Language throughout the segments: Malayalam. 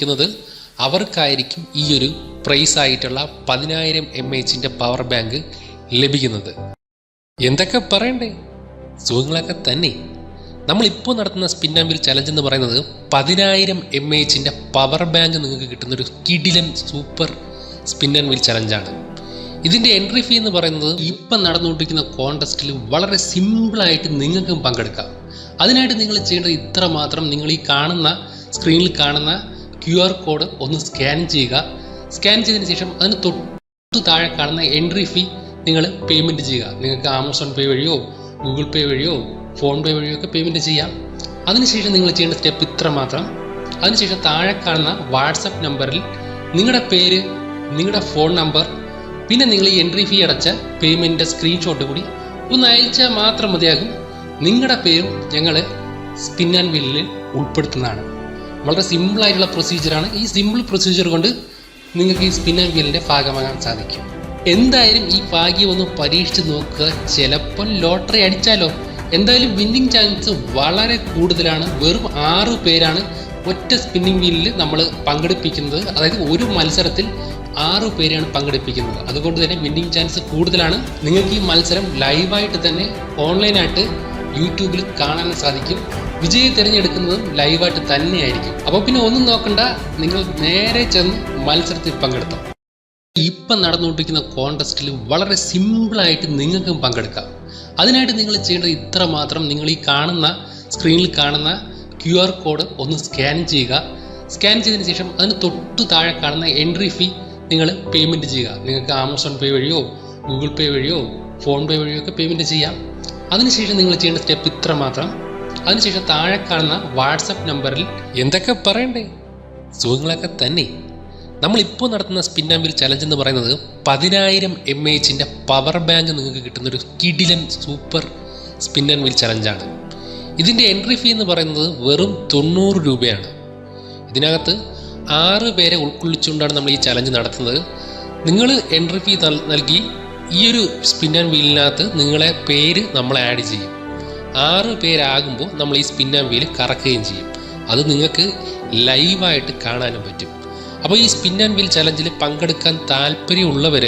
വിളിക്കുന്നത് അവർക്കായിരിക്കും ഈ ഒരു പ്രൈസ് ആയിട്ടുള്ള പതിനായിരം എം എച്ചിന്റെ പവർ ബാങ്ക് ലഭിക്കുന്നത്. എന്തൊക്കെ പറയണ്ടേ? സുഖങ്ങളൊക്കെ തന്നെ. നമ്മളിപ്പോൾ നടത്തുന്ന സ്പിൻ ആൻഡ് ചലഞ്ച് എന്ന് പറയുന്നത് പതിനായിരം എം എച്ചിന്റെ പവർ ബാങ്ക് നിങ്ങൾക്ക് കിട്ടുന്ന ഒരു കിഡിലൻ സൂപ്പർ സ്പിൻ ആൻഡ് ചലഞ്ചാണ് ഇതിന്റെ എൻട്രി ഫീ എന്ന് പറയുന്നത് ഇപ്പം നടന്നുകൊണ്ടിരിക്കുന്ന കോൺടെസ്റ്റിൽ വളരെ സിമ്പിളായിട്ട് നിങ്ങൾക്കും പങ്കെടുക്കാം. അതിനായിട്ട് നിങ്ങൾ ചെയ്യേണ്ടത് ഇത്ര മാത്രം നിങ്ങൾ ഈ കാണുന്ന സ്ക്രീനിൽ കാണുന്ന ക്യു ആർ കോഡ് ഒന്ന് സ്കാൻ ചെയ്യുക. സ്കാൻ ചെയ്തതിന് ശേഷം അതിന് തൊട്ട് താഴെ കാണുന്ന എൻട്രി ഫീ നിങ്ങൾ പേയ്മെന്റ് ചെയ്യുക. നിങ്ങൾക്ക് ആമസോൺ പേ വഴിയോ ഗൂഗിൾ പേ വഴിയോ ഫോൺ പേ വഴിയോ ഒക്കെ പേയ്മെന്റ് ചെയ്യാം. അതിനുശേഷം നിങ്ങൾ ചെയ്യേണ്ട സ്റ്റെപ്പ് ഇത്ര മാത്രം. അതിനുശേഷം താഴെ കാണുന്ന വാട്സപ്പ് നമ്പറിൽ നിങ്ങളുടെ പേര് നിങ്ങളുടെ ഫോൺ നമ്പർ പിന്നെ നിങ്ങൾ ഈ എൻട്രി ഫീ അടച്ച പേയ്മെന്റിന്റെ സ്ക്രീൻഷോട്ട് കൂടി ഒന്ന് അയച്ചാൽ മാത്രം മതിയാകും. നിങ്ങളുടെ പേരും ഞങ്ങൾ സ്പിൻ ആൻഡ് വീലിൽ ഉൾപ്പെടുത്തുന്നതാണ്. വളരെ സിമ്പിൾ സിമ്പിളായിട്ടുള്ള പ്രൊസീജിയറാണ് ഈ സിമ്പിൾ പ്രൊസീജിയർ കൊണ്ട് നിങ്ങൾക്ക് ഈ ആൻഡ് വീലിന്റെ ഭാഗമാകാൻ സാധിക്കും. എന്തായാലും ഈ ഭാഗ്യം ഒന്ന് പരീക്ഷിച്ച് നോക്കുക. ചിലപ്പോൾ ലോട്ടറി അടിച്ചാലോ? എന്തായാലും വിന്നിങ് ചാൻസ് വളരെ കൂടുതലാണ്. വെറും ആറ് പേരാണ് ഒറ്റ സ്പിന്നിങ് വീലിൽ നമ്മൾ പങ്കെടുപ്പിക്കുന്നത്. അതായത് ഒരു മത്സരത്തിൽ ആറു പേരെയാണ് പങ്കെടുപ്പിക്കുന്നത്. അതുകൊണ്ട് തന്നെ വിന്നിങ് ചാൻസ് കൂടുതലാണ്. നിങ്ങൾക്ക് ഈ മത്സരം ലൈവായിട്ട് തന്നെ ഓൺലൈനായിട്ട് യൂട്യൂബിൽ കാണാൻ സാധിക്കും. വിജയം തിരഞ്ഞെടുക്കുന്നതും ലൈവായിട്ട് തന്നെയായിരിക്കും. അപ്പോൾ പിന്നെ ഒന്നും നോക്കണ്ട നിങ്ങൾ നേരെ ചെന്ന് മത്സരത്തിൽ പങ്കെടുത്തോ. ഇപ്പം നടന്നുകൊണ്ടിരിക്കുന്ന കോൺടെസ്റ്റിൽ വളരെ സിമ്പിളായിട്ട് നിങ്ങൾക്കും പങ്കെടുക്കാം. അതിനായിട്ട് നിങ്ങൾ ചെയ്യേണ്ടത് ഇത്ര മാത്രം. നിങ്ങൾ ഈ കാണുന്ന സ്ക്രീനിൽ കാണുന്ന ക്യു ആർ കോഡ് ഒന്ന് സ്കാൻ ചെയ്യുക. സ്കാൻ ചെയ്തതിന് ശേഷം അതിന് തൊട്ട് താഴെ കാണുന്ന എൻട്രി ഫീ നിങ്ങൾ പേയ്മെന്റ് ചെയ്യുക. നിങ്ങൾക്ക് ആമസോൺ പേ വഴിയോ ഗൂഗിൾ പേ വഴിയോ ഫോൺ പേ വഴിയോ ഒക്കെ പേയ്മെന്റ് ചെയ്യാം. അതിനുശേഷം നിങ്ങൾ ചെയ്യേണ്ട സ്റ്റെപ്പ് ഇത്ര മാത്രം. അതിനുശേഷം താഴെ കാണുന്ന വാട്സപ്പ് നമ്പറിൽ എന്തൊക്കെ പറയണ്ടേ? സുഖങ്ങളൊക്കെ തന്നെ. നമ്മളിപ്പോൾ നടത്തുന്ന സ്പിൻ ആമ്പിൽ ചലഞ്ച് എന്ന് പറയുന്നത് പതിനായിരം എം എച്ചിന്റെ പവർ ബാങ്ക് നിങ്ങൾക്ക് കിട്ടുന്ന ഒരു കിഡിലൻ സൂപ്പർ സ്പിൻ ആൻഡ് വീൽ ചലഞ്ചാണ് ഇതിന്റെ എൻട്രി ഫീ എന്ന് പറയുന്നത് വെറും തൊണ്ണൂറ് രൂപയാണ്. ഇതിനകത്ത് ആറ് പേരെ ഉൾക്കൊള്ളിച്ചുകൊണ്ടാണ് നമ്മൾ ഈ ചലഞ്ച് നടത്തുന്നത്. നിങ്ങൾ എൻട്രി ഫീ നൽകി ഈ ഒരു സ്പിൻ ആൻഡ് വീലിനകത്ത് നിങ്ങളെ പേര് നമ്മൾ ആഡ് ചെയ്യും. ആറ് പേരാകുമ്പോൾ നമ്മൾ ഈ സ്പിന്നാം വീൽ കറക്കുകയും ചെയ്യും. അത് നിങ്ങൾക്ക് ലൈവായിട്ട് കാണാനും പറ്റും. അപ്പോൾ ഈ സ്പിൻ വീൽ ചലഞ്ചിൽ പങ്കെടുക്കാൻ താല്പര്യമുള്ളവർ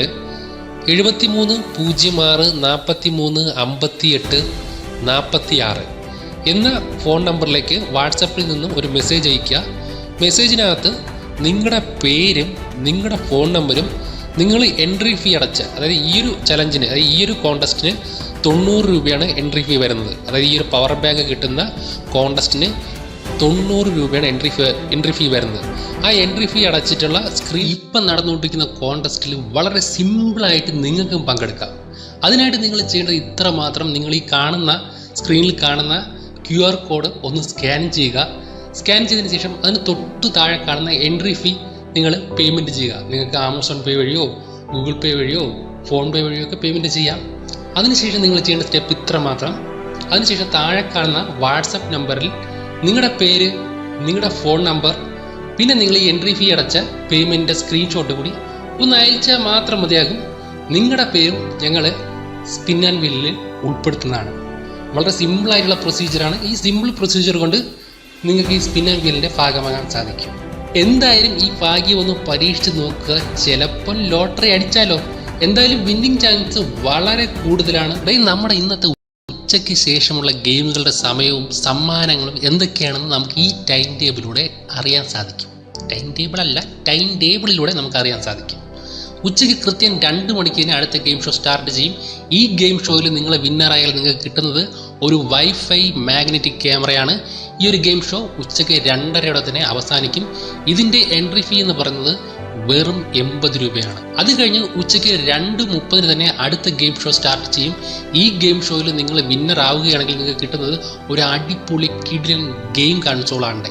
എഴുപത്തി മൂന്ന് പൂജ്യം ആറ് നാൽപ്പത്തി മൂന്ന് അമ്പത്തി എട്ട് നാൽപ്പത്തി ആറ് എന്ന ഫോൺ നമ്പറിലേക്ക് വാട്സപ്പിൽ നിന്നും ഒരു മെസ്സേജ് അയയ്ക്കുക. മെസ്സേജിനകത്ത് നിങ്ങളുടെ പേരും നിങ്ങളുടെ ഫോൺ നമ്പരും നിങ്ങൾ എൻട്രി ഫീ അടച്ച അതായത് ഈ ഒരു ചലഞ്ചിന് അതായത് ഈ ഒരു കോൺടെസ്റ്റിന് തൊണ്ണൂറ് രൂപയാണ് എൻട്രി ഫീ വരുന്നത്. അതായത് ഈ ഒരു പവർ ബാങ്ക് കിട്ടുന്ന കോണ്ടസ്റ്റിന് തൊണ്ണൂറ് രൂപയാണ് എൻട്രി ഫീ എൻട്രി ഫീ വരുന്നത്. ആ എൻട്രി ഫീ അടച്ചിട്ടുള്ള സ്ക്രീൻ ഇപ്പം നടന്നുകൊണ്ടിരിക്കുന്ന കോണ്ടസ്റ്റിൽ വളരെ സിമ്പിളായിട്ട് നിങ്ങൾക്കും പങ്കെടുക്കാം. അതിനായിട്ട് നിങ്ങൾ ചെയ്യേണ്ടത് ഇത്ര മാത്രം നിങ്ങൾ ഈ കാണുന്ന സ്ക്രീനിൽ കാണുന്ന ക്യു ആർ കോഡ് ഒന്ന് സ്കാൻ ചെയ്യുക. സ്കാൻ ചെയ്തതിന് ശേഷം അതിന് തൊട്ട് താഴെ കാണുന്ന എൻട്രി ഫീ നിങ്ങൾ പേയ്മെന്റ് ചെയ്യുക. നിങ്ങൾക്ക് ആമസോൺ പേ വഴിയോ ഗൂഗിൾ പേ വഴിയോ ഫോൺ പേ വഴിയോ ഒക്കെ പേയ്മെന്റ് ചെയ്യാം. അതിനുശേഷം നിങ്ങൾ ചെയ്യേണ്ട സ്റ്റെപ്പ് ഇത്ര മാത്രം. അതിനുശേഷം താഴെ കാണുന്ന വാട്സപ്പ് നമ്പറിൽ നിങ്ങളുടെ പേര് നിങ്ങളുടെ ഫോൺ നമ്പർ പിന്നെ നിങ്ങൾ ഈ എൻട്രി ഫീ അടച്ച പേയ്മെന്റിന്റെ സ്ക്രീൻഷോട്ട് കൂടി ഒന്ന് അയച്ചാൽ മാത്രം മതിയാകും. നിങ്ങളുടെ പേരും ഞങ്ങൾ സ്പിൻ ആൻഡ് വീലിൽ ഉൾപ്പെടുത്തുന്നതാണ്. വളരെ സിമ്പിളായിട്ടുള്ള പ്രൊസീജിയറാണ്. ഈ സിമ്പിൾ പ്രൊസീജിയർ കൊണ്ട് നിങ്ങൾക്ക് ഈ സ്പിൻ ആൻഡ് വീലിന്റെ ഭാഗമാകാൻ സാധിക്കും. എന്തായാലും ഈ ഭാഗ്യം ഒന്ന് പരീക്ഷിച്ച് നോക്കുക. ചിലപ്പോൾ ലോട്ടറി അടിച്ചാലോ? എന്തായാലും വിന്നിങ് ചാൻസ് വളരെ കൂടുതലാണ്. നമ്മുടെ ഇന്നത്തെ ഉച്ചയ്ക്ക് ശേഷമുള്ള ഗെയിമുകളുടെ സമയവും സമ്മാനങ്ങളും എന്തൊക്കെയാണെന്ന് നമുക്ക് ഈ ടൈം ടേബിളിലൂടെ അറിയാൻ സാധിക്കും. ടൈം ടേബിൾ അല്ല ടൈം ടേബിളിലൂടെ നമുക്ക് അറിയാൻ സാധിക്കും. ഉച്ചയ്ക്ക് കൃത്യം രണ്ട് മണിക്ക് തന്നെ അടുത്ത ഗെയിം ഷോ സ്റ്റാർട്ട് ചെയ്യും. ഈ ഗെയിം ഷോയിൽ നിങ്ങൾ വിന്നറായാൽ നിങ്ങൾക്ക് കിട്ടുന്നത് ഒരു വൈഫൈ മാഗ്നറ്റിക് ക്യാമറയാണ് ഈ ഒരു ഗെയിം ഷോ ഉച്ചയ്ക്ക് രണ്ടരയോടെ തന്നെ അവസാനിക്കും. ഇതിന്റെ എൻട്രി ഫീ എന്ന് പറയുന്നത് വെറും എൺപത് രൂപയാണ്. അത് കഴിഞ്ഞ് ഉച്ചയ്ക്ക് രണ്ട് മുപ്പതിന് തന്നെ അടുത്ത ഗെയിം ഷോ സ്റ്റാർട്ട് ചെയ്യും. ഈ ഗെയിം ഷോയിൽ നിങ്ങൾ വിന്നർ ആവുകയാണെങ്കിൽ നിങ്ങൾക്ക് കിട്ടുന്നത് ഒരു അടിപൊളി കിഡിലൻ ഗെയിം കൺസോളാണ്.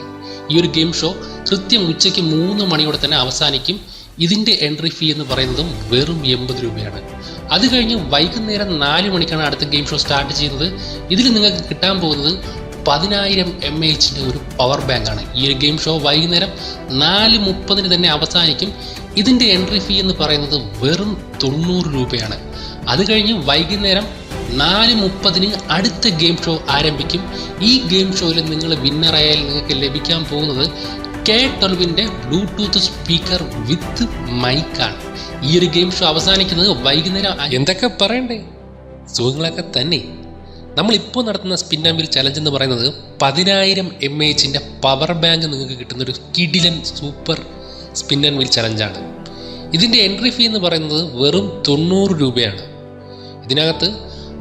ഈ ഒരു ഗെയിം ഷോ കൃത്യം ഉച്ചയ്ക്ക് മൂന്ന് മണിയോടെ തന്നെ അവസാനിക്കും. ഇതിന്റെ എൻട്രി ഫീ എന്ന് പറയുന്നതും വെറും എൺപത് രൂപയാണ്. അത് കഴിഞ്ഞ് വൈകുന്നേരം നാല് മണിക്കാണ് അടുത്ത ഗെയിം ഷോ സ്റ്റാർട്ട് ചെയ്യുന്നത്. ഇതിൽ നിങ്ങൾക്ക് കിട്ടാൻ പോകുന്നത് പതിനായിരം എം എച്ചിന്റെ ഒരു പവർ ബാങ്കാണ് ഈ ഒരു ഗെയിം ഷോ വൈകുന്നേരം നാല് മുപ്പതിന് തന്നെ അവസാനിക്കും. ഇതിന്റെ എൻട്രി ഫീ എന്ന് പറയുന്നത് വെറും തൊണ്ണൂറ് രൂപയാണ്. അത് കഴിഞ്ഞ് വൈകുന്നേരം നാല് മുപ്പതിന് അടുത്ത ഗെയിം ഷോ ആരംഭിക്കും. ഈ ഗെയിം ഷോയിൽ നിങ്ങൾ വിന്നറായാൽ നിങ്ങൾക്ക് ലഭിക്കാൻ പോകുന്നത് കെ ട്വൽവിന്റെ ബ്ലൂടൂത്ത് സ്പീക്കർ വിത്ത് മൈക്കാണ് ഈ ഒരു ഗെയിം ഷോ അവസാനിക്കുന്നത് വൈകുന്നേരം എന്തൊക്കെ പറയണ്ടേ? സുഖങ്ങളൊക്കെ തന്നെ. നമ്മളിപ്പോൾ നടത്തുന്ന സ്പിൻ ആമ്പിൽ ചലഞ്ച് എന്ന് പറയുന്നത് പതിനായിരം എം എച്ചിന്റെ പവർ ബാങ്ക് നിങ്ങൾക്ക് കിട്ടുന്ന ഒരു കിഡിലൻ സൂപ്പർ സ്പിൻ ആൻഡ് വീൽ ചലഞ്ചാണ് ഇതിന്റെ എൻട്രി ഫീ എന്ന് പറയുന്നത് വെറും തൊണ്ണൂറ് രൂപയാണ്. ഇതിനകത്ത്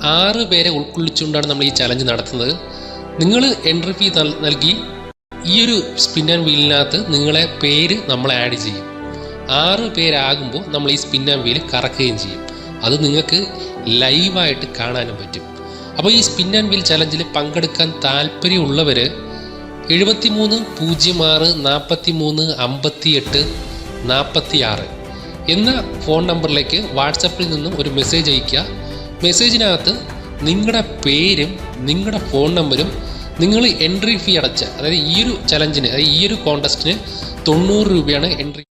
ആറ് പേരെ ഉൾക്കൊള്ളിച്ചുകൊണ്ടാണ് നമ്മൾ ഈ ചലഞ്ച് നടത്തുന്നത്. നിങ്ങൾ എൻട്രി ഫീ നൽകി ഈ ഒരു സ്പിൻ ആൻഡ് വീലിനകത്ത് നിങ്ങളെ പേര് നമ്മൾ ആഡ് ചെയ്യും. ആറ് പേരാകുമ്പോൾ നമ്മൾ ഈ സ്പിൻ ആൻഡ് വീൽ കറക്കുകയും ചെയ്യും. അത് നിങ്ങൾക്ക് ലൈവായിട്ട് കാണാനും പറ്റും. അപ്പോൾ ഈ സ്പിൻ ആൻഡ് വീൽ ചലഞ്ചിൽ പങ്കെടുക്കാൻ താല്പര്യമുള്ളവർ എഴുപത്തി മൂന്ന് പൂജ്യം ആറ് നാൽപ്പത്തി മൂന്ന് അമ്പത്തി എട്ട് നാൽപ്പത്തി ആറ് എന്ന ഫോൺ നമ്പറിലേക്ക് വാട്സപ്പിൽ നിന്നും ഒരു മെസ്സേജ് അയയ്ക്കുക. മെസ്സേജിനകത്ത് നിങ്ങളുടെ പേരും നിങ്ങളുടെ ഫോൺ നമ്പരും നിങ്ങൾ എൻട്രി ഫീ അടച്ച അതായത് ഈ ഒരു ചലഞ്ചിന് അതായത് ഈ ഒരു കോണ്ടസ്റ്റിന് തൊണ്ണൂറ് രൂപയാണ് എൻട്രി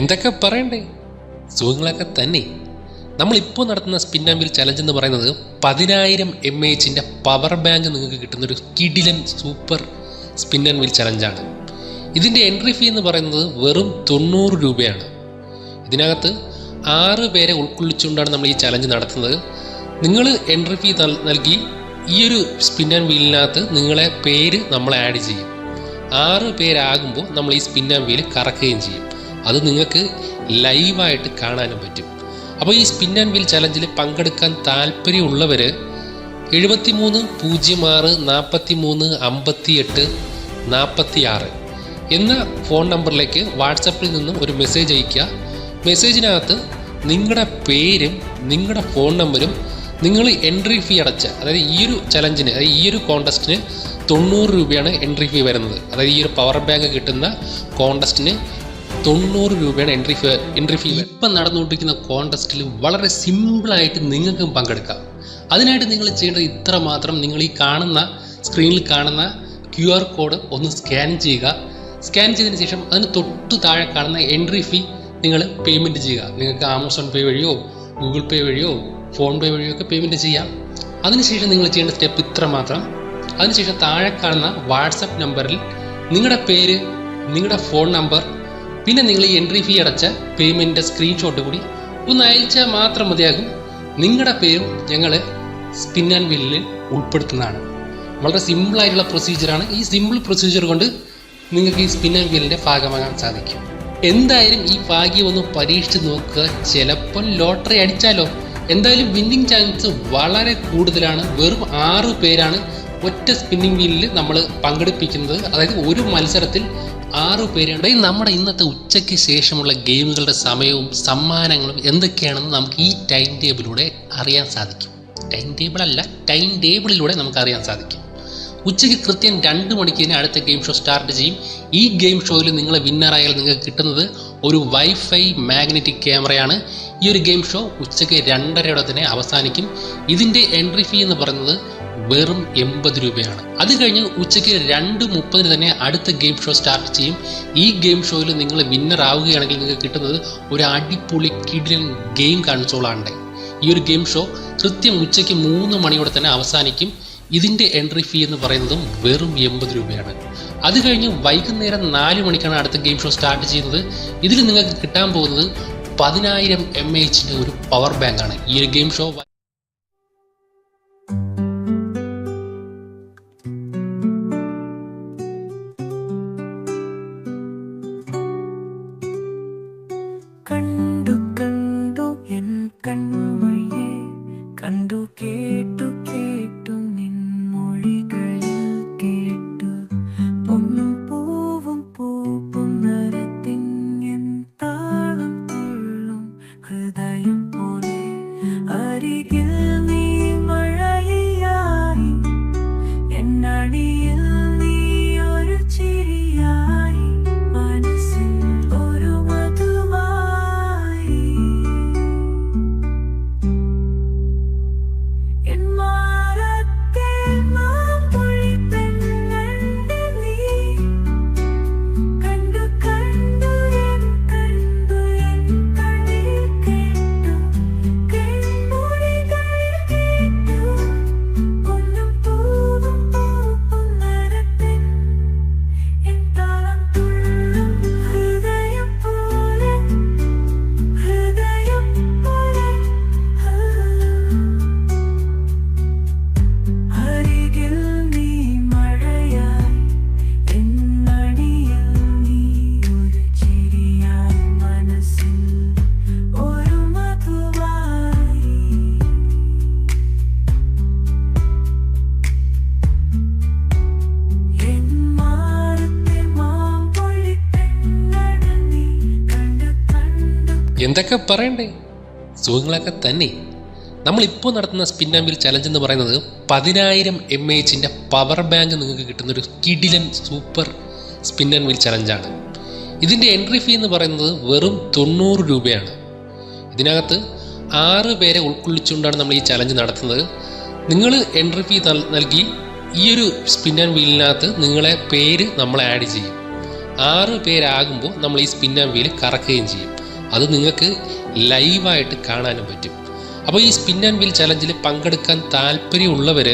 എന്തൊക്കെ പറയണ്ടേ? സുഖങ്ങളൊക്കെ തന്നെ. നമ്മളിപ്പോൾ നടത്തുന്ന സ്പിൻ ആമ്പിൽ ചലഞ്ച് എന്ന് പറയുന്നത് പതിനായിരം എം എച്ചിന്റെ പവർ ബാങ്ക് നിങ്ങൾക്ക് കിട്ടുന്ന ഒരു കിഡിലൻ സൂപ്പർ സ്പിൻ ആൻഡ് വീൽ ചലഞ്ചാണ് ഇതിന്റെ എൻട്രി ഫീ എന്ന് പറയുന്നത് വെറും തൊണ്ണൂറ് രൂപയാണ്. ഇതിനകത്ത് ആറ് പേരെ ഉൾക്കൊള്ളിച്ചുകൊണ്ടാണ് നമ്മൾ ഈ ചലഞ്ച് നടത്തുന്നത്. നിങ്ങൾ എൻട്രി ഫീ നൽകി ഈ ഒരു സ്പിൻ ആൻഡ് വീലിനകത്ത് നിങ്ങളെ പേര് നമ്മൾ ആഡ് ചെയ്യും. ആറ് പേരാകുമ്പോൾ നമ്മൾ ഈ സ്പിൻ ആൻഡ് വീൽ കറക്കുകയും ചെയ്യും. അത് നിങ്ങൾക്ക് ലൈവായിട്ട് കാണാനും പറ്റും. അപ്പോൾ ഈ സ്പിൻ ആൻഡ് വീൽ ചലഞ്ചിൽ പങ്കെടുക്കാൻ താല്പര്യമുള്ളവർ എഴുപത്തി മൂന്ന് പൂജ്യം ആറ് നാൽപ്പത്തി മൂന്ന് അമ്പത്തി എട്ട് നാൽപ്പത്തി ആറ് എന്ന ഫോൺ നമ്പറിലേക്ക് വാട്സപ്പിൽ നിന്നും ഒരു മെസ്സേജ് അയയ്ക്കുക. മെസ്സേജിനകത്ത് നിങ്ങളുടെ പേരും നിങ്ങളുടെ ഫോൺ നമ്പരും നിങ്ങൾ എൻട്രി ഫീ അടച്ച അതായത് ഈ ഒരു ചലഞ്ചിന് അതായത് ഈ ഒരു കോണ്ടസ്റ്റിന് തൊണ്ണൂറ് രൂപയാണ് എൻട്രി ഫീ വരുന്നത്. അതായത് ഈ ഒരു പവർ ബാങ്ക് കിട്ടുന്ന കോണ്ടസ്റ്റിന് തൊണ്ണൂറ് രൂപയാണ് എൻട്രി ഫീ എൻട്രി ഫീ ഇപ്പം നടന്നുകൊണ്ടിരിക്കുന്ന കോണ്ടസ്റ്റിൽ വളരെ സിമ്പിളായിട്ട് നിങ്ങൾക്കും പങ്കെടുക്കാം. അതിനായിട്ട് നിങ്ങൾ ചെയ്യേണ്ടത് ഇത്ര മാത്രം. നിങ്ങൾ ഈ കാണുന്ന സ്ക്രീനിൽ കാണുന്ന ക്യു ആർ കോഡ് ഒന്ന് സ്കാൻ ചെയ്യുക. സ്കാൻ ചെയ്തതിന് ശേഷം അതിന് തൊട്ട് താഴെ കാണുന്ന എൻട്രി ഫീ നിങ്ങൾ പേയ്മെന്റ് ചെയ്യുക. നിങ്ങൾക്ക് ആമസോൺ പേ വഴിയോ ഗൂഗിൾ പേ വഴിയോ ഫോൺ പേ വഴിയോ ഒക്കെ പേയ്മെന്റ് ചെയ്യാം. അതിനുശേഷം നിങ്ങൾ ചെയ്യേണ്ട സ്റ്റെപ്പ് ഇത്ര മാത്രം. അതിനുശേഷം താഴെ കാണുന്ന വാട്സപ്പ് നമ്പറിൽ നിങ്ങളുടെ പേര് നിങ്ങളുടെ ഫോൺ നമ്പർ പിന്നെ നിങ്ങൾ ഈ എൻട്രി ഫീ അടച്ച പേയ്മെന്റിന്റെ സ്ക്രീൻഷോട്ട് കൂടി ഒന്ന് അയച്ചാൽ മാത്രം മതിയാകും. നിങ്ങളുടെ പേരും ഞങ്ങൾ സ്പിൻ ആൻഡ് വീലിൽ ഉൾപ്പെടുത്തുന്നതാണ്. വളരെ സിമ്പിളായിട്ടുള്ള പ്രൊസീജിയറാണ് ഈ സിമ്പിൾ പ്രൊസീജിയർ കൊണ്ട് നിങ്ങൾക്ക് ഈ സ്പിൻ ആൻഡ് വീലിന്റെ ഭാഗമാകാൻ സാധിക്കും. എന്തായാലും ഈ ഭാഗ്യം ഒന്ന് പരീക്ഷിച്ച് നോക്കുക. ചിലപ്പോൾ ലോട്ടറി അടിച്ചാലോ? എന്തായാലും വിന്നിങ് ചാൻസ് വളരെ കൂടുതലാണ്. വെറും ആറ് പേരാണ് ഒറ്റ സ്പിന്നിങ് വീലിൽ നമ്മൾ പങ്കെടുപ്പിക്കുന്നത്. അതായത് ഒരു മത്സരത്തിൽ ആറ് പേരുണ്ട്. നമ്മുടെ ഇന്നത്തെ ഉച്ചയ്ക്ക് ശേഷമുള്ള ഗെയിമുകളുടെ സമയവും സമ്മാനങ്ങളും എന്തൊക്കെയാണെന്ന് നമുക്ക് ഈ ടൈം ടേബിളിലൂടെ അറിയാൻ സാധിക്കും. ടൈം ടേബിൾ അല്ല ടൈം ടേബിളിലൂടെ നമുക്ക് അറിയാൻ സാധിക്കും. ഉച്ചയ്ക്ക് കൃത്യം രണ്ട് മണിക്ക് തന്നെ അടുത്ത ഗെയിം ഷോ സ്റ്റാർട്ട് ചെയ്യും. ഈ ഗെയിം ഷോയിൽ നിങ്ങൾ വിന്നറായാൽ നിങ്ങൾക്ക് കിട്ടുന്നത് ഒരു വൈഫൈ മാഗ്നറ്റിക് ക്യാമറയാണ് ഈ ഒരു ഗെയിം ഷോ ഉച്ചയ്ക്ക് രണ്ടരയോടെ തന്നെ അവസാനിക്കും. ഇതിന്റെ എൻട്രി ഫീ എന്ന് പറയുന്നത് വെറും എൺപത് രൂപയാണ്. അത് കഴിഞ്ഞ് ഉച്ചയ്ക്ക് രണ്ട് മുപ്പതിന് തന്നെ അടുത്ത ഗെയിം ഷോ സ്റ്റാർട്ട് ചെയ്യും. ഈ ഗെയിം ഷോയിൽ നിങ്ങൾ വിന്നർ ആവുകയാണെങ്കിൽ നിങ്ങൾക്ക് കിട്ടുന്നത് ഒരു അടിപൊളി കിഡിലൻ ഗെയിം കൺസോളാണ് ഈ ഒരു ഗെയിം ഷോ കൃത്യം ഉച്ചയ്ക്ക് മൂന്ന് മണിയോടെ തന്നെ അവസാനിക്കും. ഇതിന്റെ എൻട്രി ഫീ എന്ന് പറയുന്നതും വെറും എൺപത് രൂപയാണ്. അത് കഴിഞ്ഞ് വൈകുന്നേരം നാല് മണിക്കാണ് അടുത്ത ഗെയിം ഷോ സ്റ്റാർട്ട് ചെയ്യുന്നത്. ഇതിൽ നിങ്ങൾക്ക് കിട്ടാൻ പോകുന്നത് പതിനായിരം എം എച്ചിന്റെ ഒരു പവർ ബാങ്കാണ് ഈ ഒരു ഗെയിം ഷോ എന്തൊക്കെ പറയണ്ടേ? സുഖങ്ങളൊക്കെ തന്നെ. നമ്മളിപ്പോൾ നടത്തുന്ന സ്പിൻ ആമ്പിൽ വീൽ ചലഞ്ച് എന്ന് പറയുന്നത് പതിനായിരം എം എച്ചിന്റെ പവർ ബാങ്ക് നിങ്ങൾക്ക് കിട്ടുന്ന ഒരു കിഡിലൻ സൂപ്പർ സ്പിൻ ആൻഡ് വീൽ ചലഞ്ചാണ് ഇതിന്റെ എൻട്രി ഫീ എന്ന് പറയുന്നത് വെറും തൊണ്ണൂറ് രൂപയാണ്. ഇതിനകത്ത് ആറ് പേരെ ഉൾക്കൊള്ളിച്ചുകൊണ്ടാണ് നമ്മൾ ഈ ചലഞ്ച് നടത്തുന്നത്. നിങ്ങൾ എൻട്രി ഫീ നൽകി ഈ ഒരു സ്പിൻ ആൻഡ് വീലിനകത്ത് നിങ്ങളെ പേര് നമ്മൾ ആഡ് ചെയ്യും. ആറ് പേരാകുമ്പോൾ നമ്മൾ ഈ സ്പിൻ ആൻഡ് വീൽ കറക്കുകയും ചെയ്യും. അത് നിങ്ങൾക്ക് ലൈവായിട്ട് കാണാനും പറ്റും. അപ്പോൾ ഈ സ്പിൻ ആൻഡ് വീൽ ചലഞ്ചിൽ പങ്കെടുക്കാൻ താല്പര്യമുള്ളവർ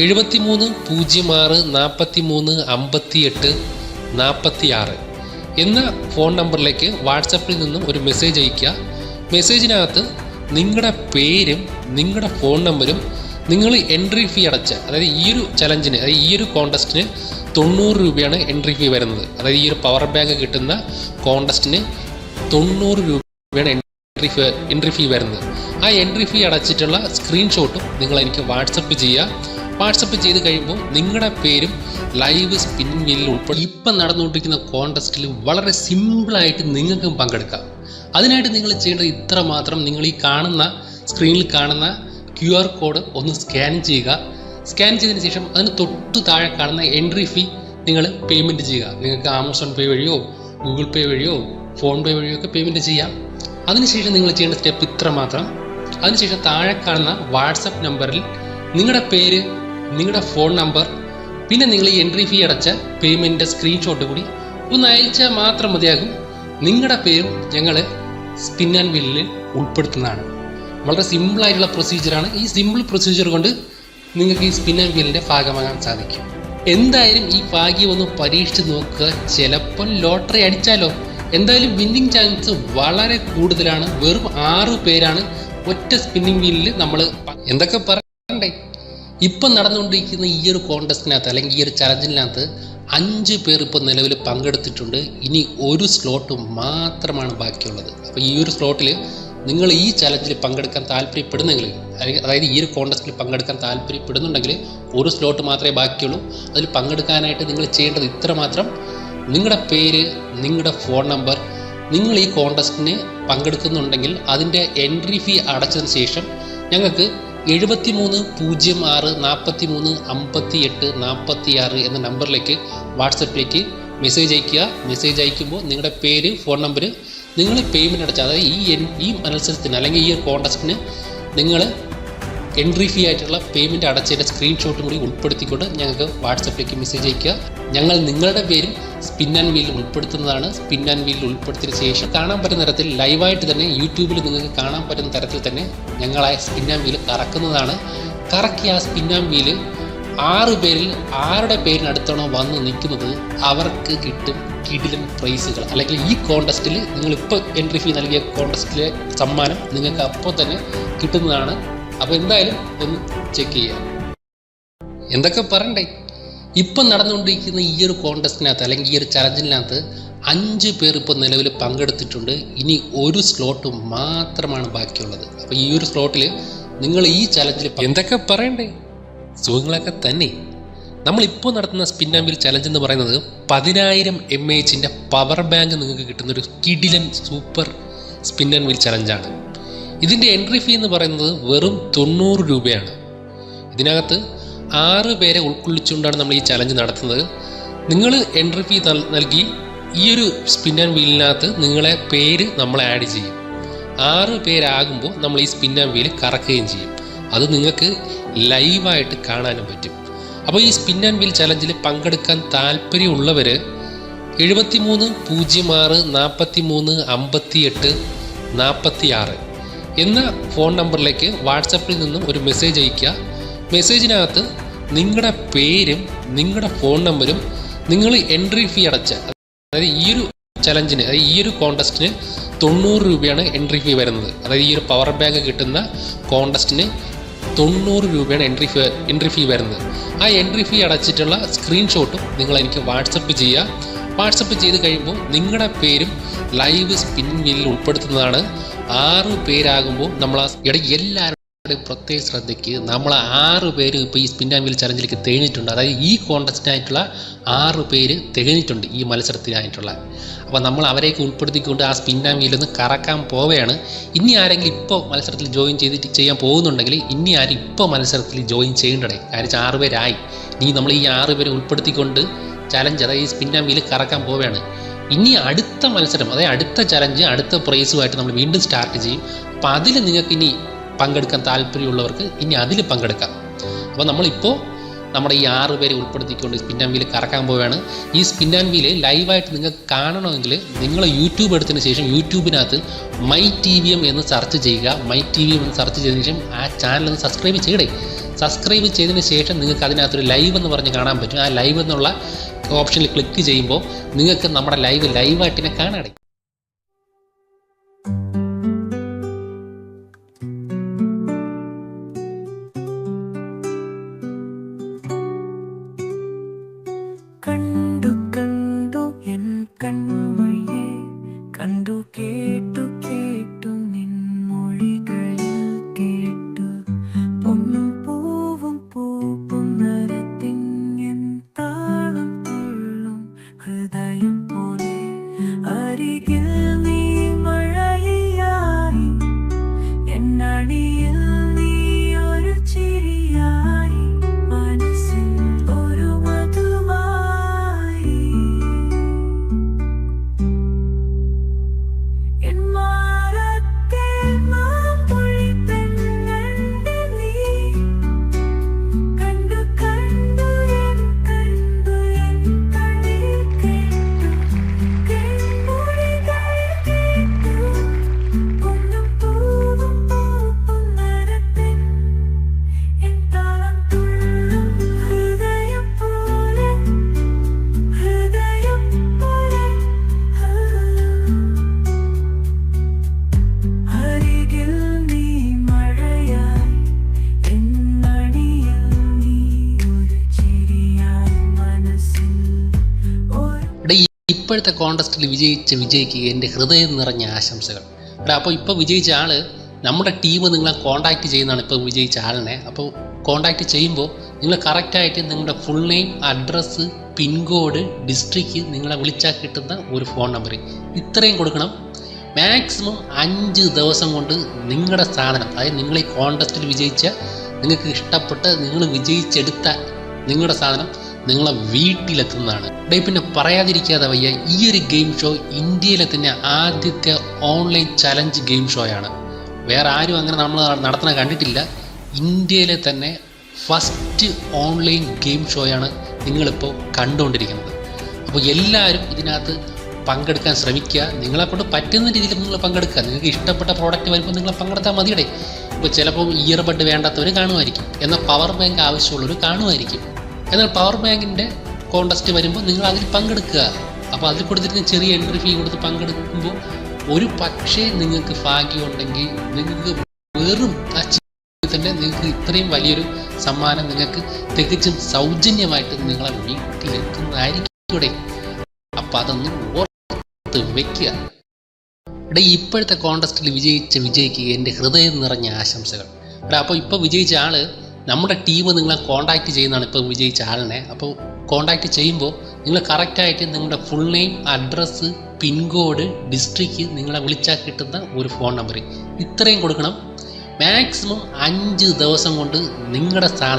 എഴുപത്തി മൂന്ന് പൂജ്യം ആറ് നാൽപ്പത്തി മൂന്ന് അമ്പത്തി എട്ട് നാൽപ്പത്തി ആറ് എന്ന ഫോൺ നമ്പറിലേക്ക് വാട്സപ്പിൽ നിന്നും ഒരു മെസ്സേജ് അയയ്ക്കുക. മെസ്സേജിനകത്ത് നിങ്ങളുടെ പേരും നിങ്ങളുടെ ഫോൺ നമ്പരും നിങ്ങൾ എൻട്രി ഫീ അടച്ച അതായത് ഈ ഒരു ചലഞ്ചിന് അതായത് ഈ ഒരു കോണ്ടസ്റ്റിന് തൊണ്ണൂറ് രൂപയാണ് എൻട്രി ഫീ വരുന്നത്. അതായത് ഈ ഒരു പവർ ബാങ്ക് കിട്ടുന്ന കോണ്ടസ്റ്റിന് തൊണ്ണൂറ് രൂപയാണ് എൻട്രി ഫീ എൻട്രി ഫീ വരുന്നത്. ആ എൻട്രി ഫീ അടച്ചിട്ടുള്ള സ്ക്രീൻഷോട്ടും നിങ്ങൾ എനിക്ക് വാട്സപ്പ് ചെയ്യുക വാട്സപ്പ് ചെയ്ത് കഴിയുമ്പോൾ നിങ്ങളുടെ പേരും ലൈവ് സ്പിൻ വീലിൽ ഉൾപ്പെടെ ഇപ്പം നടന്നുകൊണ്ടിരിക്കുന്ന കോണ്ടസ്റ്റിൽ വളരെ സിമ്പിളായിട്ട് നിങ്ങൾക്കും പങ്കെടുക്കാം. അതിനായിട്ട് നിങ്ങൾ ചെയ്യേണ്ടത് ഇത്ര മാത്രം. നിങ്ങൾ ഈ കാണുന്ന സ്ക്രീനിൽ കാണുന്ന ക്യു ആർ കോഡ് ഒന്ന് സ്കാൻ ചെയ്യുക. സ്കാൻ ചെയ്തതിന് ശേഷം അതിന് തൊട്ട് താഴെ കാണുന്ന എൻട്രി ഫീ നിങ്ങൾ പേയ്മെന്റ് ചെയ്യുക. നിങ്ങൾക്ക് ആമസോൺ പേ വഴിയോ ഗൂഗിൾ പേ വഴിയോ ഫോൺ പേ വഴിയൊക്കെ പേയ്മെന്റ് ചെയ്യാം. അതിനുശേഷം നിങ്ങൾ ചെയ്യേണ്ട സ്റ്റെപ്പ് ഇത്ര മാത്രം. അതിനുശേഷം താഴെ കാണുന്ന വാട്സപ്പ് നമ്പറിൽ നിങ്ങളുടെ പേര് നിങ്ങളുടെ ഫോൺ നമ്പർ പിന്നെ നിങ്ങൾ ഈ എൻട്രി ഫീ അടച്ച പേയ്മെന്റിന്റെ സ്ക്രീൻഷോട്ട് കൂടി ഒന്ന് അയച്ചാൽ മാത്രം മതിയാകും. നിങ്ങളുടെ പേരും ഞങ്ങൾ സ്പിൻ ആൻഡ് വില്ലിൽ ഉൾപ്പെടുത്തുന്നതാണ്. വളരെ സിമ്പിളായിട്ടുള്ള പ്രൊസീജിയറാണ് ഈ സിമ്പിൾ പ്രൊസീജിയർ കൊണ്ട് നിങ്ങൾക്ക് ഈ സ്പിൻ ആൻഡ് വില്ലിന്റെ ഭാഗമാകാൻ സാധിക്കും. എന്തായാലും ഈ ഭാഗ്യം ഒന്ന് പരീക്ഷിച്ച് നോക്കുക. ചിലപ്പോൾ ലോട്ടറി അടിച്ചാലോ? എന്തായാലും വിന്നിങ് ചാൻസ് വളരെ കൂടുതലാണ്. വെറും ആറ് പേരാണ് ഒറ്റ സ്പിന്നിങ് വീലിൽ നമ്മൾ എന്തൊക്കെ പറയണ്ടേ? ഇപ്പം നടന്നുകൊണ്ടിരിക്കുന്ന ഈ ഒരു കോണ്ടസ്റ്റിനകത്ത് അല്ലെങ്കിൽ ഈ ഒരു ചലഞ്ചിനകത്ത് അഞ്ച് പേർ ഇപ്പോൾ നിലവിൽ പങ്കെടുത്തിട്ടുണ്ട്. ഇനി ഒരു സ്ലോട്ട് മാത്രമാണ് ബാക്കിയുള്ളത്. അപ്പോൾ ഈ ഒരു സ്ലോട്ടിൽ നിങ്ങൾ ഈ ചലഞ്ചിൽ പങ്കെടുക്കാൻ താല്പര്യപ്പെടുന്നെങ്കിൽ അല്ലെങ്കിൽ അതായത് ഈ ഒരു കോണ്ടസ്റ്റിൽ പങ്കെടുക്കാൻ താല്പര്യപ്പെടുന്നുണ്ടെങ്കിൽ ഒരു സ്ലോട്ട് മാത്രമേ ബാക്കിയുള്ളൂ. അതിൽ പങ്കെടുക്കാനായിട്ട് നിങ്ങൾ ചെയ്യേണ്ടത് ഇത്ര മാത്രം നിങ്ങളുടെ പേര് നിങ്ങളുടെ ഫോൺ നമ്പർ നിങ്ങൾ ഈ കോണ്ടസ്റ്റിന് പങ്കെടുക്കുന്നുണ്ടെങ്കിൽ അതിന്റെ എൻട്രി ഫീ അടച്ചതിന് ശേഷം ഞങ്ങൾക്ക് എഴുപത്തി മൂന്ന് പൂജ്യം ആറ് നാൽപ്പത്തി മൂന്ന് അമ്പത്തി എട്ട് നാൽപ്പത്തി ആറ് എന്ന നമ്പറിലേക്ക് വാട്സപ്പിലേക്ക് മെസ്സേജ് അയക്കുക മെസ്സേജ് അയക്കുമ്പോൾ നിങ്ങളുടെ പേര് ഫോൺ നമ്പർ നിങ്ങൾ പേയ്മെന്റ് അടച്ച അതായത് ഈ ഈ മത്സരത്തിന് അല്ലെങ്കിൽ ഈ കോൺടസ്റ്റിന് നിങ്ങൾ എൻട്രി ഫീ ആയിട്ടുള്ള പേയ്മെന്റ് അടച്ചതിന്റെ സ്ക്രീൻഷോട്ടും കൂടി ഉൾപ്പെടുത്തിക്കൊണ്ട് ഞങ്ങൾക്ക് വാട്സപ്പിലേക്ക് മെസ്സേജ് അയക്കുക ഞങ്ങൾ നിങ്ങളുടെ പേരും സ്പിൻ ആൻഡ് വീൽ ഉൾപ്പെടുത്തുന്നതാണ്. സ്പിൻ ആൻഡ് വീൽ ഉൾപ്പെടുത്തിയ ശേഷം കാണാൻ പറ്റുന്ന തരത്തിൽ ലൈവായിട്ട് തന്നെ യൂട്യൂബിൽ നിങ്ങൾക്ക് കാണാൻ പറ്റുന്ന തരത്തിൽ തന്നെ ഞങ്ങളായ സ്പിൻ ആൻഡ് വീൽ കറക്കുന്നതാണ്. കറക്കി ആ സ്പിൻ ആൻഡ് വീൽ ആറ് പേരിൽ ആരുടെ പേരിനടുത്താണോ വന്ന് നിൽക്കുന്നത് അവർക്ക് കിട്ടും കിടിലൻ പ്രൈസുകൾ. അല്ലെങ്കിൽ ഈ കോണ്ടസ്റ്റിൽ നിങ്ങളിപ്പോൾ എൻട്രി ഫീ നൽകിയ കോണ്ടസ്റ്റിലെ സമ്മാനം നിങ്ങൾക്ക് അപ്പോൾ തന്നെ കിട്ടുന്നതാണ്. അപ്പോൾ എന്തായാലും ഒന്ന് ചെക്ക് ചെയ്യാം എന്തൊക്കെ പറയണ്ടേ? ഇപ്പം നടന്നുകൊണ്ടിരിക്കുന്ന ഈ ഒരു കോണ്ടസ്റ്റിനകത്ത് അല്ലെങ്കിൽ ഈ ഒരു ചലഞ്ചിനകത്ത് അഞ്ച് പേർ ഇപ്പോൾ നിലവിൽ പങ്കെടുത്തിട്ടുണ്ട്. ഇനി ഒരു സ്ലോട്ട് മാത്രമാണ് ബാക്കിയുള്ളത്. അപ്പോൾ ഈ ഒരു സ്ലോട്ടിൽ നിങ്ങൾ ഈ ചലഞ്ചിൽ എന്തൊക്കെ പറയണ്ടേ? സുഖങ്ങളൊക്കെ തന്നെ. നമ്മളിപ്പോൾ നടത്തുന്ന സ്പിൻ ആമ്പിൽ ചലഞ്ച് എന്ന് പറയുന്നത് പതിനായിരം എം എച്ചിന്റെ പവർ ബാങ്ക് നിങ്ങൾക്ക് കിട്ടുന്ന ഒരു കിഡിലൻ സൂപ്പർ സ്പിൻ ആൻഡ് വീൽ ചലഞ്ചാണ് ഇതിന്റെ എൻട്രി ഫീ എന്ന് പറയുന്നത് വെറും തൊണ്ണൂറ് രൂപയാണ്. ഇതിനകത്ത് ആറ് പേരെ ഉൾക്കൊള്ളിച്ചുകൊണ്ടാണ് നമ്മൾ ഈ ചലഞ്ച് നടത്തുന്നത്. നിങ്ങൾ എൻട്രി ഫീ നൽകി ഈ ഒരു സ്പിൻ ആൻഡ് വീലിനകത്ത് നിങ്ങളെ പേര് നമ്മൾ ആഡ് ചെയ്യും. ആറ് പേരാകുമ്പോൾ നമ്മൾ ഈ സ്പിൻ ആൻഡ് വീൽ കറക്കുകയും ചെയ്യും. അത് നിങ്ങൾക്ക് ലൈവായിട്ട് കാണാനും പറ്റും. അപ്പോൾ ഈ സ്പിൻ ആൻഡ് വീൽ ചലഞ്ചിൽ പങ്കെടുക്കാൻ താല്പര്യമുള്ളവർ എഴുപത്തി മൂന്ന് പൂജ്യം ആറ് നാൽപ്പത്തി മൂന്ന് അമ്പത്തി എട്ട് നാൽപ്പത്തി ആറ് എന്ന ഫോൺ നമ്പറിലേക്ക് വാട്സപ്പിൽ നിന്നും ഒരു മെസ്സേജ് അയയ്ക്കുക. മെസ്സേജിനകത്ത് നിങ്ങളുടെ പേരും നിങ്ങളുടെ ഫോൺ നമ്പരും നിങ്ങൾ എൻട്രി ഫീ അടച്ച അതായത് ഈ ഒരു ചലഞ്ചിന് അതായത് ഈ ഒരു കോണ്ടസ്റ്റിന് തൊണ്ണൂറ് രൂപയാണ് എൻട്രി ഫീ വരുന്നത്. അതായത് ഈ ഒരു പവർ ബാങ്ക് കിട്ടുന്ന കോണ്ടസ്റ്റിന് തൊണ്ണൂറ് രൂപയാണ് എൻട്രി ഫീ എൻട്രി ഫീ വരുന്നത്. ആ എൻട്രി ഫീ അടച്ചിട്ടുള്ള സ്ക്രീൻഷോട്ടും നിങ്ങൾ എനിക്ക് വാട്സപ്പ് ചെയ്യുക വാട്സപ്പ് ചെയ്ത് കഴിയുമ്പോൾ നിങ്ങളുടെ പേരും ലൈവ് സ്പിൻ വീലിൽ ഉൾപ്പെടുത്തുന്നതാണ്. ആറ് പേരാകുമ്പോൾ നമ്മൾ ആ ഇടയിൽ എല്ലാവരുടെയും പ്രത്യേക ശ്രദ്ധയ്ക്ക് നമ്മൾ ആറ് പേര് ഇപ്പോൾ ഈ സ്പിൻ ആൻഡ് വീൽ ചലഞ്ചിലേക്ക് തികഞ്ഞിട്ടുണ്ട് അതായത് ഈ കോണ്ടസ്റ്റിനായിട്ടുള്ള ആറ് പേര് തികഞ്ഞിട്ടുണ്ട് ഈ മത്സരത്തിനായിട്ടുള്ള. അപ്പോൾ നമ്മൾ അവരെയൊക്കെ ഉൾപ്പെടുത്തിക്കൊണ്ട് ആ സ്പിൻ ആൻഡ് വീലൊന്ന് കറക്കാൻ പോവുകയാണ്. ഇനി ആരെങ്കിലും ഇപ്പോൾ മത്സരത്തിൽ ജോയിൻ ചെയ്തിട്ട് ചെയ്യാൻ പോകുന്നുണ്ടെങ്കിൽ ഇനി ആരും ഇപ്പോൾ മത്സരത്തിൽ ജോയിൻ ചെയ്യേണ്ടടേ. കാര്യം ആറ് പേരായി. ഇനി നമ്മൾ ഈ ആറ് പേരെ ഉൾപ്പെടുത്തിക്കൊണ്ട് ചലഞ്ച് അതായത് ഈ സ്പിൻ ആൻഡ് കറക്കാൻ പോവുകയാണ്. ഇനി അടുത്ത മത്സരം അതായത് അടുത്ത ചലഞ്ച് അടുത്ത പ്രൈസുമായിട്ട് നമ്മൾ വീണ്ടും സ്റ്റാർട്ട് ചെയ്യും. അപ്പോൾ അതിൽ നിങ്ങൾക്ക് ഇനി പങ്കെടുക്കാൻ താല്പര്യമുള്ളവർക്ക് ഇനി അതിൽ പങ്കെടുക്കാം. അപ്പോൾ നമ്മളിപ്പോൾ നമ്മുടെ ഈ ആറ് പേരെ ഉൾപ്പെടുത്തിക്കൊണ്ട് സ്പിൻ ആൻഡ് വീൽ കറക്കാൻ പോവുകയാണ്. ഈ സ്പിൻ ആൻഡ് വീൽ ലൈവായിട്ട് നിങ്ങൾക്ക് കാണണമെങ്കിൽ നിങ്ങൾ യൂട്യൂബ് എടുത്തതിന് ശേഷം യൂട്യൂബിനകത്ത് മൈ ടി വി എം എന്ന് സെർച്ച് ചെയ്യുക. മൈ ടി വി എം എന്ന് സെർച്ച് ചെയ്തതിന് ശേഷം ആ ചാനൽ ഒന്ന് സബ്സ്ക്രൈബ് ചെയ്യണേ സബ്സ്ക്രൈബ് ചെയ്തതിന് ശേഷം നിങ്ങൾക്ക് അതിനകത്തൊരു ലൈവ് എന്ന് പറഞ്ഞ് കാണാൻ പറ്റും. ആ ലൈവ് എന്നുള്ള ഓപ്ഷനിൽ ക്ലിക്ക് ചെയ്യുമ്പോൾ നിങ്ങൾക്ക് നമ്മുടെ ലൈവ് ലൈവായിട്ട് തന്നെ കാണാടേ അരികിൽ ഇപ്പോഴത്തെ കോണ്ടസ്റ്റിൽ വിജയിച്ച വിജയിക്ക് എന്റെ ഹൃദയം നിറഞ്ഞ ആശംസകൾ. അപ്പോൾ ഇപ്പോൾ വിജയിച്ച ആൾ നമ്മുടെ ടീം നിങ്ങളെ കോൺടാക്റ്റ് ചെയ്യുന്നതാണ് ഇപ്പോൾ വിജയിച്ച ആളിനെ. അപ്പോൾ കോൺടാക്റ്റ് ചെയ്യുമ്പോൾ നിങ്ങൾ കറക്റ്റായിട്ട് നിങ്ങളുടെ full name address pincode district നിങ്ങളെ വിളിച്ചാൽ കിട്ടുന്ന ഒരു ഫോൺ നമ്പർ ഇത്രയും കൊടുക്കണം. മാക്സിമം അഞ്ച് ദിവസം കൊണ്ട് നിങ്ങളുടെ സാധനം അതായത് നിങ്ങൾ ഈ കോൺടെസ്റ്റിൽ വിജയിച്ച നിങ്ങൾക്ക് ഇഷ്ടപ്പെട്ട നിങ്ങൾ വിജയിച്ചെടുത്ത നിങ്ങളുടെ സാധനം നിങ്ങളെ വീട്ടിലെത്തുന്നതാണ്. ഡേ പിന്നെ പറയാതിരിക്കാതെ വയ്യ ഈ ഒരു ഗെയിം ഷോ ഇന്ത്യയിലെ തന്നെ ആദ്യത്തെ ഓൺലൈൻ ചലഞ്ച് ഗെയിം ഷോയാണ് വേറെ ആരും അങ്ങനെ നമ്മൾ നടത്തുന്ന കണ്ടിട്ടില്ല. ഇന്ത്യയിലെ തന്നെ ഫസ്റ്റ് ഓൺലൈൻ ഗെയിം ഷോയാണ് നിങ്ങളിപ്പോൾ കണ്ടുകൊണ്ടിരിക്കുന്നത്. അപ്പോൾ എല്ലാവരും ഇതിനകത്ത് പങ്കെടുക്കാൻ ശ്രമിക്കുക. നിങ്ങളെ കൊണ്ട് പറ്റുന്ന രീതിയിൽ നിങ്ങൾ പങ്കെടുക്കുക. നിങ്ങൾക്ക് ഇഷ്ടപ്പെട്ട പ്രോഡക്റ്റ് വരുമ്പോൾ നിങ്ങൾ പങ്കെടുത്താൽ മതിയുടെ. ഇപ്പോൾ ചിലപ്പോൾ ഇയർബഡ് വേണ്ടാത്തവർ കാണുമായിരിക്കും. എന്നാൽ പവർ ബാങ്ക് ആവശ്യമുള്ളവർ കാണുമായിരിക്കും. എന്നാൽ പവർ ബാങ്കിന്റെ കോണ്ടസ്റ്റ് വരുമ്പോൾ നിങ്ങൾ അതിൽ പങ്കെടുക്കുക. അപ്പോൾ അതിൽ കൊടുത്തിട്ട് ചെറിയ എൻട്രി ഫീ കൊടുത്ത് പങ്കെടുക്കുമ്പോൾ ഒരു പക്ഷേ നിങ്ങൾക്ക് ഭാഗ്യമുണ്ടെങ്കിൽ നിങ്ങൾക്ക് വെറും തന്നെ നിങ്ങൾക്ക് ഇത്രയും വലിയൊരു സമ്മാനം നിങ്ങൾക്ക് തികച്ചും സൗജന്യമായിട്ട് നിങ്ങളെ വീട്ടിലെത്തുന്നതായിരിക്കും ഇവിടെ അപ്പം അതൊന്ന് ഓർത്ത് വെക്കുക. ഇവിടെ ഇപ്പോഴത്തെ കോണ്ടസ്റ്റിൽ വിജയിച്ച വിജയിക്ക് എന്റെ ഹൃദയം നിറഞ്ഞ ആശംസകൾ. അപ്പോൾ ഇപ്പോൾ വിജയിച്ച ആൾ നമ്മുടെ ടീം നിങ്ങളെ കോണ്ടാക്ട് ചെയ്യുന്നതാണ് ഇപ്പോൾ വിജയിച്ച ആളിനെ അപ്പോൾ കോണ്ടാക്ട് ചെയ്യുമ്പോൾ നിങ്ങൾ കറക്റ്റായിട്ട് നിങ്ങളുടെ full name address pincode district നിങ്ങളെ വിളിച്ചാൽ കിട്ടുന്ന ഒരു ഫോൺ നമ്പർ ഇത്രയും കൊടുക്കണം. മാക്സിമം അഞ്ച് ദിവസം കൊണ്ട് നിങ്ങളുടെ സാധനം